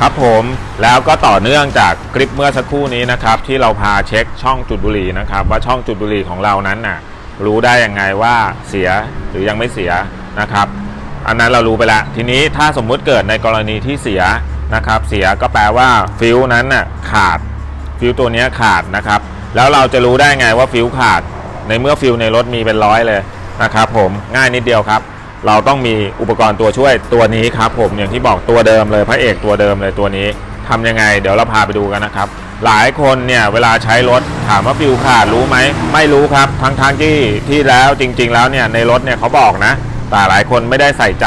ครับผมแล้วก็ต่อเนื่องจากคลิปเมื่อสักครู่นี้นะครับ ที่เราพาเช็คช่องจุดบุหรี่นะครับ ว่าช่องจุดบุหรี่ของเรานั้นน่ะรู้ได้ยังไงว่าเสียหรือยังไม่เสียนะครับ อันนั้นเรารู้ไปแล้วทีนี้ถ้าสมมุติเกิดในกรณีที่เสียนะครับ เสียก็แปลว่าฟิวส์นั้นน่ะขาดฟิวส์ตัวนี้ขาดนะครับ แล้วเราจะรู้ได้ไงว่าฟิวส์ขาด ในเมื่อฟิวส์ในรถมีเป็นร้อยเลยนะครับ ผมง่ายนิดเดียวครับ เราต้องมีอุปกรณ์ตัวช่วยตัวนี้ครับผมอย่างที่บอกตัวเดิมเลยพระเอกตัวเดิมเลยตัวนี้ทำยังไง เดี๋ยวเราพาไปดูกันนะครับ หลายคนเนี่ยเวลาใช้รถถามว่าฟิวขาดรู้ไหมไม่รู้ครับทั้งทงๆที่ที่แล้วจริง ๆ แล้วเนี่ยในรถเนี่ยเขาบอกนะ แต่หลายคนไม่ได้ใส่ใจ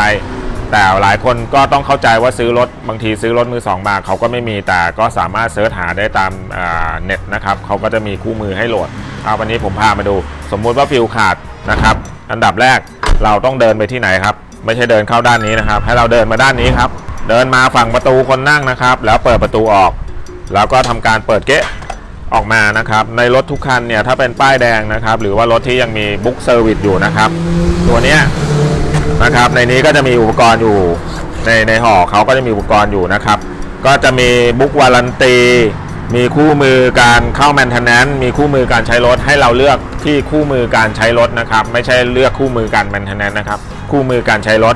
แต่หลายคนก็ต้องเข้าใจว่าซื้อรถบางทีซื้อรถมือสองมาเขาก็ไม่มีแต่ก็สามารถเสิร์ชหาได้ตามอ่าเน็ตนะครับเขาก็จะมีคู่มือให้โหลดเอาวันนี้ผมพามาดู สมมุติว่าฟิวขาดนะครับ อันดับแรกเราต้องเดินไปที่ไหนครับ ไม่ใช่เดินเข้าด้านนี้นะครับ ให้เราเดินมาด้านนี้ครับ เดินมาฝั่งประตูคนนั่งนะครับ แล้วเปิดประตูออก แล้วก็ทำการเปิดเก๊ะออกมานะครับ ในรถทุกคันเนี่ยถ้าเป็นป้ายแดงนะครับ หรือว่ารถที่ยังมีบุ๊กเซอร์วิสอยู่นะครับ ตัวเนี้ยนะครับในนี้ก็จะมีอุปกรณ์อยู่ในในห่อเขาก็จะมีอุปกรณ์อยู่นะครับ ก็จะมีบุ๊กวารันตี มีคู่มือการเข้าแมนเทนแนนมีคู่มือการใช้รถให้เราเลือกที่คู่มือการใช้รถนะครับ ไม่ใช่เลือกคู่มือการแมนเทนแนนนะครับ คู่มือการใช้รถ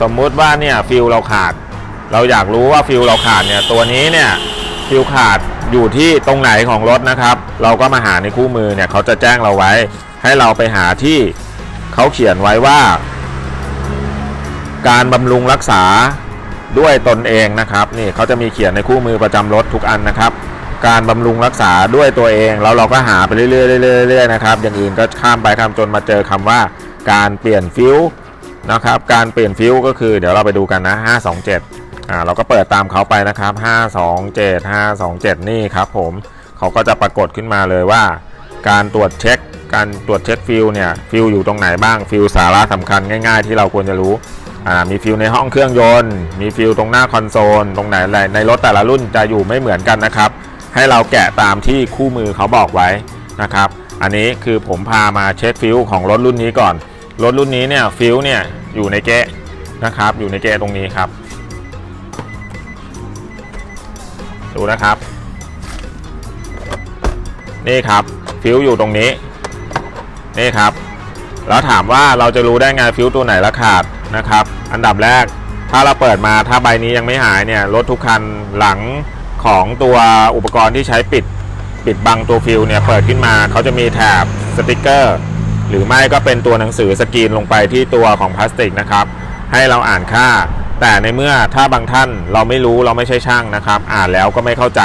สมมุติว่าเนี่ยฟิลเราขาด เราอยากรู้ว่าฟิลเราขาดเนี่ยตัวนี้เนี่ยฟิลขาดอยู่ที่ตรงไหนของรถนะครับ เราก็มาหาในคู่มือเนี่ยเขาจะแจ้งเราไว้ ให้เราไปหาที่เขาเขียนไว้ว่า การบำรุงรักษาด้วยตนเองนะครับ นี่เขาจะมีเขียนในคู่มือประจำรถทุกอันนะครับ การบำรุงรักษาด้วยตัวเอง แล้วเราก็หาไปเรื่อยๆเรื่อยๆเรื่อยๆนะครับ อย่างอื่นก็ข้ามไปข้ามจนมาเจอคำว่าการเปลี่ยนฟิวนะครับ การเปลี่ยนฟิวก็คือเดี๋ยวเราไปดูกันนะ 527อ่าเราก็เปิดตามเขาไปนะครับ 527 527 นี่ครับผมเขาก็จะปรากฏขึ้นมาเลยว่า การตรวจเช็ค การตรวจเช็คฟิลเนี่ยฟิลอยู่ตรงไหนบ้างฟิลสาระสำคัญง่าย ๆ ที่เราควรจะรู้อ่ามีฟิลในห้องเครื่องยนต์ มีฟิลตรงหน้าคอนโซล ตรงไหนอะไรในรถแต่ละรุ่นจะอยู่ไม่เหมือนกันนะครับ ให้เราแกะตามที่คู่มือเขาบอกไว้นะครับ อันนี้คือผมพามาเช็คฟิลของรถรุ่นนี้ก่อน รถรุ่นนี้เนี่ยฟิลเนี่ยอยู่ในเกะนะครับ อยู่ในเกะตรงนี้ครับ ดูนะครับ นี่ครับฟิวอยู่ตรงนี้ นี่ครับ แล้วถามว่าเราจะรู้ได้ไงฟิวตัวไหนละขาดนะครับ อันดับแรกถ้าเราเปิดมาถ้าใบนี้ยังไม่หายเนี่ยรถทุกคันหลัง ของตัวอุปกรณ์ที่ใช้ปิดปิดบังตัวฟิวเนี่ยเปิดขึ้นมาเขาจะมีแถบสติกเกอร์หรือไม่ก็เป็นตัวหนังสือสกรีนลงไปที่ตัวของพลาสติกนะครับ ให้เราอ่านค่า แต่ในเมื่อถ้าบางท่านเราไม่รู้เราไม่ใช่ช่างนะครับ อ่านแล้วก็ไม่เข้าใจ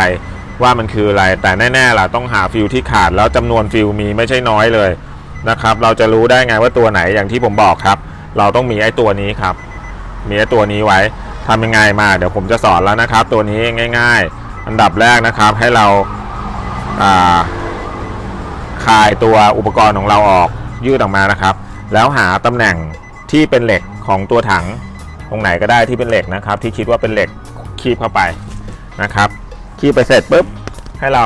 ว่ามันคืออะไร แต่แน่ๆล่ะต้องหาฟิลที่ขาดแล้วจำนวนฟิลมีไม่ใช่น้อยเลยนะครับ เราจะรู้ได้ไงว่าตัวไหนอย่างที่ผมบอกครับ เราต้องมีไอ้ตัวนี้ครับ มีไอ้ตัวนี้ไว้ทำยังไงมา เดี๋ยวผมจะสอนแล้วนะครับ ตัวนี้ง่าย ๆ อันดับแรกนะครับให้เราาคลายตัวอุปกรณ์ของเราออกยืดออกมานะครับ แล้วหาตำแหน่งที่เป็นเหล็กของตัวถังตรงไหนก็ได้ที่เป็นเหล็กนะครับ ที่คิดว่าเป็นเหล็กคีบเข้าไปนะครับ คีบไปเสร็จปุ๊บให้เรา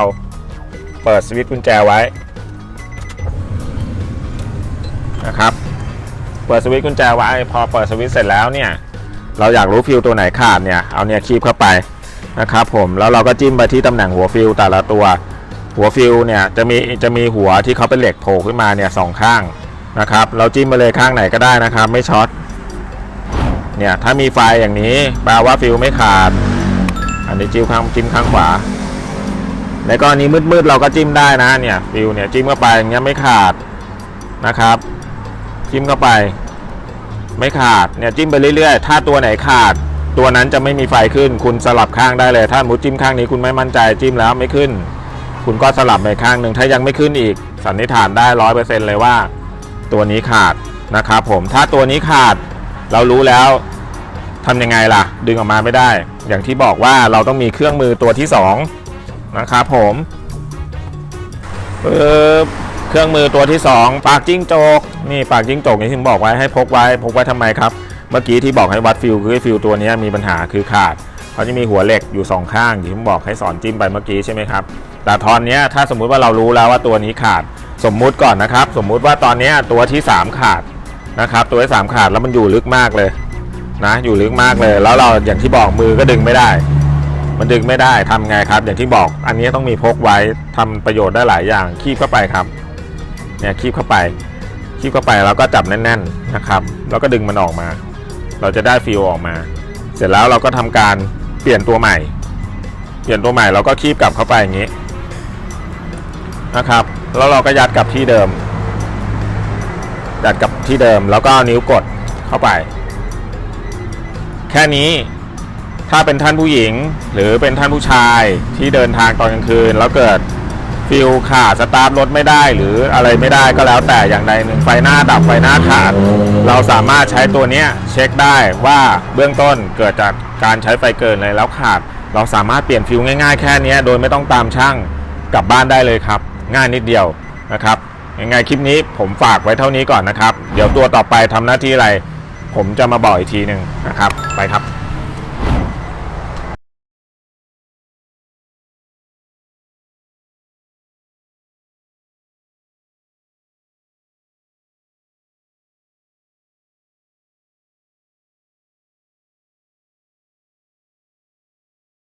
เปิดสวิตช์กุญแจไว้นะครับเปิดสวิตช์กุญแจไว้พอเปิดสวิตช์เสร็จแล้วเนี่ยเราอยากรู้ฟิลตัวไหนขาดเนี่ยเอาเนี่ยคีบเข้าไป นะครับผมแล้วเราก็จิ้มไปที่ตำแหน่งหัวฟิลแต่ละตัว หัวฟิลเนี่ยจะมีจะมีหัวที่เขาเป็นเหล็กโผล่ขึ้นมาเนี่ยสองข้างนะครับ เราจิ้มไปเลยข้างไหนก็ได้นะครับ ไม่ช็อตเนี่ยถ้ามีไฟอย่างนี้แปลว่าฟิลไม่ขาด อันนี้จิ้มข้างจิ้มข้างขวาในกรณีมืดๆเราก็จิ้มได้นะเนี่ยฟิลเนี่ยจิ้มเข้าไปอย่างเงี้ยไม่ขาดนะครับ จิ้มเข้าไป ไม่ขาดเนี่ยจิ้มไปเรื่อยๆ ถ้าตัวไหนขาด ตัวนั้นจะไม่มีไฟขึ้น คุณสลับข้างได้เลย ถ้ามุดจิ้มข้างนี้คุณไม่มั่นใจจิ้มแล้วไม่ขึ้น คุณก็สลับไปข้างหนึ่งถ้ายังไม่ขึ้นอีก สันนิษฐานได้ร้อยเปอร์เซ็นต์เลยว่า ตัวนี้ขาดนะครับผมถ้าตัวนี้ขาดเรารู้แล้วทำยังไงล่ะ ดึงออกมาไม่ได้ อย่างที่บอกว่าเราต้องมีเครื่องมือตัวที่สองนะครับผมเครื่องมือตัวที่ 2 ปากจิ้งจก นี่ปากจิ้งจกนี่ถึงบอกไว้ให้พกไว้พกไว้ทำไมครับ เมื่อกี้ที่บอกให้วัดฟิลคือฟิลตัวนี้มีปัญหาคือขาดเขาจะมีหัวเหล็กอยู่สองข้างที่ผมบอกให้สอนจิ้มไปเมื่อกี้ใช่ไหมครับ แต่ตอนนี้ถ้าสมมุติว่าเรารู้แล้วว่าตัวนี้ขาดสมมุติก่อนนะครับ สมมุติว่าตอนนี้ตัวที่ 3 ขาดนะครับ ตัวที่สามขาดแล้วมันอยู่ลึกมากเลยนะอยู่ลึกมากเลย แล้วเราอย่างที่บอกมือก็ดึงไม่ได้ มันดึงไม่ได้ทำไงครับ อย่างที่บอกอันนี้ต้องมีพกไว้ทำประโยชน์ได้หลายอย่างคีบเข้าไปครับเนี่ยคีบเข้าไปคีบเข้าไปแล้วก็จับแน่น ๆนะครับ แล้วก็ดึงมันออกมา เราจะได้ฟิลออกมา เสร็จแล้วเราก็ทำการเปลี่ยนตัวใหม่ เปลี่ยนตัวใหม่เราก็คีบกลับเข้าไปอย่างนี้นะครับ แล้วเราก็ยัดกลับที่เดิม ยัดกลับที่เดิมแล้วก็นิ้วกดเข้าไป แค่นี้ถ้าเป็นท่านผู้หญิงหรือเป็นท่านผู้ชายที่เดินทางตอนกลางคืนแล้วเกิด ฟิลขาดสตาร์ทรถไม่ได้หรืออะไรไม่ได้ก็แล้วแต่อย่างใดหนึ่งไฟหน้าดับไฟหน้าขาด เราสามารถใช้ตัวนี้เช็คได้ว่าเบื้องต้นเกิดจากการใช้ไฟเกินเลยแล้วขาด เราสามารถเปลี่ยนฟิวง่าย ๆ แค่นี้โดยไม่ต้องตามช่างกลับบ้านได้เลยครับ ง่ายนิดเดียวนะครับยังไงคลิปนี้ผมฝากไว้เท่านี้ก่อนนะครับ เดี๋ยวตัวต่อไปทำหน้าที่อะไร ผมจะมาบอกอีกทีหนึ่งนะครับ ไปครับ